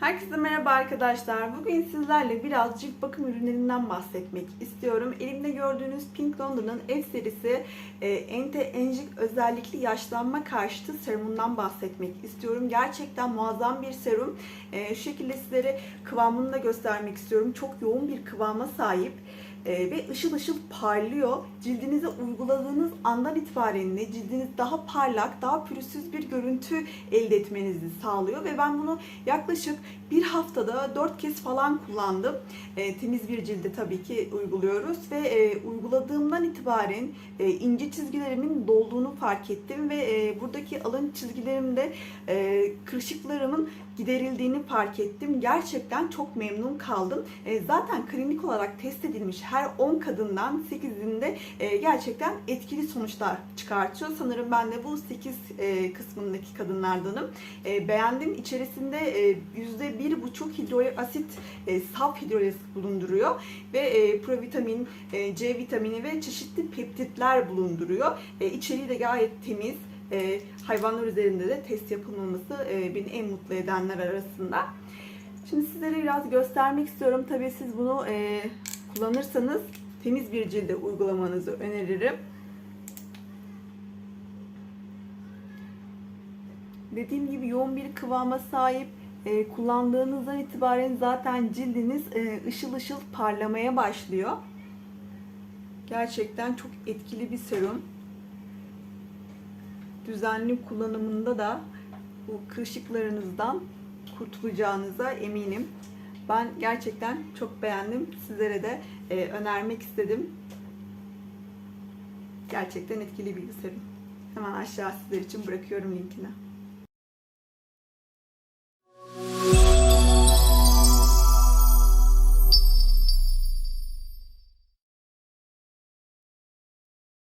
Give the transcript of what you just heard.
Herkese merhaba arkadaşlar. Bugün sizlerle biraz cilt bakım ürünlerinden bahsetmek istiyorum. Elimde gördüğünüz Pink London'ın F serisi e, anti-aging özellikli yaşlanma karşıtı serumundan bahsetmek istiyorum. Gerçekten muazzam bir serum. E, şu şekilde sizlere kıvamını da göstermek istiyorum. Çok yoğun bir kıvama sahip. E, ve ışıl ışıl parlıyor. Cildinize uyguladığınız andan itibaren de cildiniz daha parlak, daha pürüzsüz bir görüntü elde etmenizi sağlıyor ve ben bunu yaklaşık bir haftada dört kez falan kullandım. E, temiz bir cilde tabii ki uyguluyoruz ve e, uyguladığımdan itibaren e, ince çizgilerimin dolduğunu fark ettim ve e, buradaki alın çizgilerimde e, kırışıklarımın giderildiğini fark ettim. Gerçekten çok memnun kaldım. E, zaten klinik olarak test edilmiş her 10 kadından 8'inde e, gerçekten etkili sonuçlar çıkartıyor. Sanırım ben de bu 8 e, kısmındaki kadınlardanım. E, beğendim. İçerisinde e, %1,5 hidrolik asit e, saf hidrolik bulunduruyor ve provitamin, C vitamini ve çeşitli peptitler bulunduruyor. E, de gayet temiz. Hayvanlar üzerinde de test yapılmaması beni en mutlu edenler arasında. Şimdi sizlere biraz göstermek istiyorum. Tabii siz bunu kullanırsanız temiz bir cilde uygulamanızı öneririm. Dediğim gibi yoğun bir kıvama sahip. E, kullandığınızdan itibaren zaten cildiniz e, ışıl ışıl parlamaya başlıyor. Gerçekten çok etkili bir serum. Düzenli kullanımında da bu kırışıklarınızdan kurtulacağınıza eminim. Ben gerçekten çok beğendim. Sizlere de e, önermek istedim. Gerçekten etkili serum. Hemen aşağı sizler için bırakıyorum linkini.